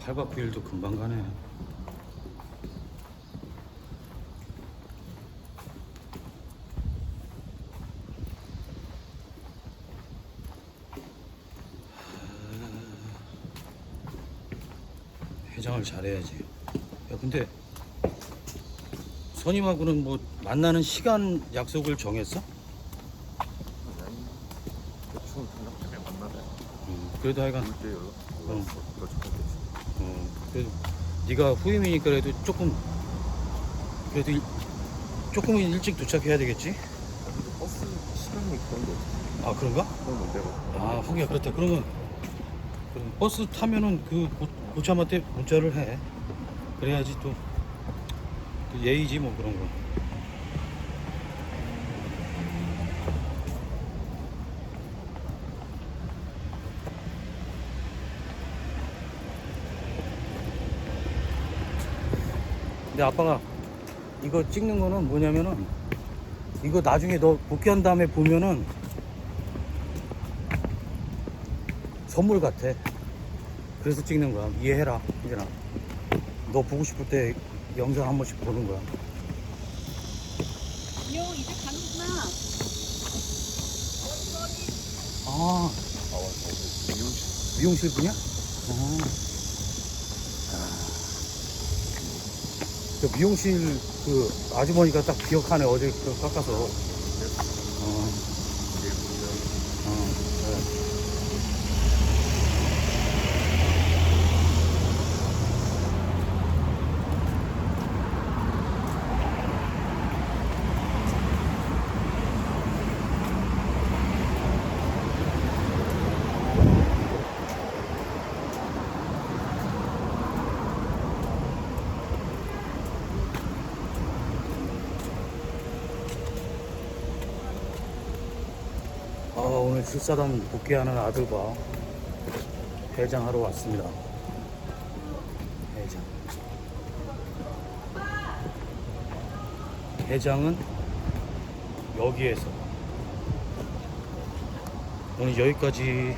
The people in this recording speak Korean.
8박 9일도 금방 가네. 해장을 잘해야지. 야, 근데 선임하고는 뭐 만나는 시간 약속을 정했어? 대충 생각 때문에 만나네. 음, 그래도 하여간 올때 연락 응. 연락 줬겠지. 어, 그래도 네가 후임이니까 그래도 조금 그래도 일, 조금 일찍 도착해야 되겠지? 근데 버스 시간이 그런 게 없어. 아 그런가? 아 후기야 그렇다. 그러면 그럼 버스 타면은 그 고, 고참한테 문자를 해. 그래야지 또, 또 예의지 뭐 그런 거. 근데 아빠가 이거 찍는 거는 뭐냐면은 이거 나중에 너 복귀한 다음에 보면은 선물 같아. 그래서 찍는 거야. 이해해라, 이제나. 너 보고 싶을 때 영상 한 번씩 보는 거야. 요 이제 가는구나. 아, 아, 어디 미용실. 미용실 분이야? 어. 그 미용실 그 아주머니가 딱 기억하네. 어제 그 깎아서. 오늘 출사단 복귀하는 아들과 해장하러 왔습니다. 해장. 해장은 여기에서 오늘 여기까지